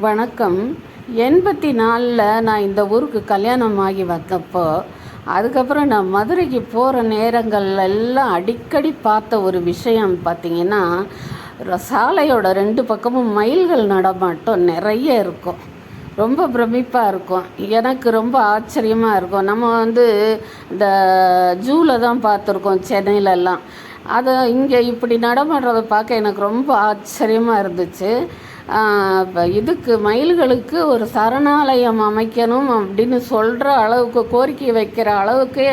வணக்கம். எண்பத்தி நாலில் நான் இந்த ஊருக்கு கல்யாணம் ஆகி வந்தப்போ அதுக்கப்புறம் நான் மதுரைக்கு போகிற நேரங்கள்ல எல்லாம் அடிக்கடி பார்த்த ஒரு விஷயம் பார்த்திங்கன்னா சாலையோட ரெண்டு பக்கமும் மயில்கள் நடமாட்டம் நிறைய இருக்கும். ரொம்ப பிரமிப்பாக இருக்கும். எனக்கு ரொம்ப ஆச்சரியமாக இருக்கும். நம்ம வந்து இந்த ஜூவில் தான் பார்த்துருக்கோம் சென்னையிலலாம் அதை இங்கே இப்படி நடமாடுறதை பார்க்க எனக்கு ரொம்ப ஆச்சரியமாக இருந்துச்சு. இதுக்கு மயில்களுக்கு ஒரு சரணாலயம் அமைக்கணும் அப்படின்னு சொல்கிற அளவுக்கு கோரிக்கை வைக்கிற அளவுக்கு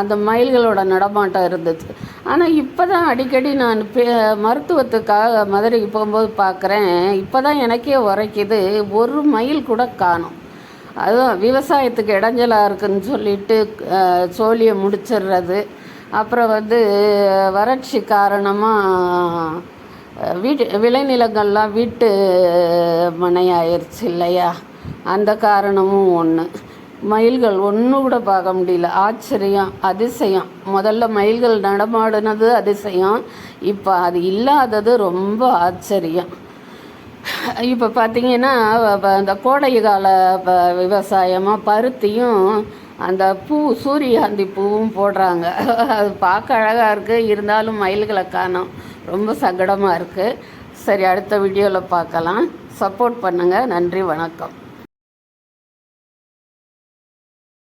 அந்த மயில்களோட நடமாட்டம் இருந்துச்சு ஆனால் இப்போ தான் அடிக்கடி நான் பே மருத்துவத்துக்காக மதுரைக்கு போகும்போது பார்க்குறேன் இப்போ தான் எனக்கே உரைக்குது ஒரு மயில் கூட காணும். அதுவும் விவசாயத்துக்கு இடைஞ்சலாக இருக்குன்னு சொல்லிட்டு சோழியை முடிச்சிடுறது. அப்புறம் வந்து வறட்சி காரணமாக வீட்டு விளைநிலங்கள்லாம் வீட்டு மனையாயிருச்சு இல்லையா? அந்த காரணமும் ஒன்று மயில்கள் ஒன்று கூட பார்க்க முடியல. ஆச்சரியம் அதிசயம். முதல்ல மயில்கள் நடமாடினது அதிசயம். இப்போ அது இல்லாதது ரொம்ப ஆச்சரியம். இப்போ பார்த்தீங்கன்னா அந்த கோடை கால விவசாயமாக பருத்தியும் அந்த பூ சூரியகாந்தி பூவும் போடுறாங்க. அது பார்க்க அழகாக இருக்குது இருந்தாலும் மயில்களை காணும். ரொம்ப சங்கடமாக இருக்குது சரி அடுத்த வீடியோவில் பார்க்கலாம். சப்போர்ட் பண்ணுங்கள் நன்றி வணக்கம்.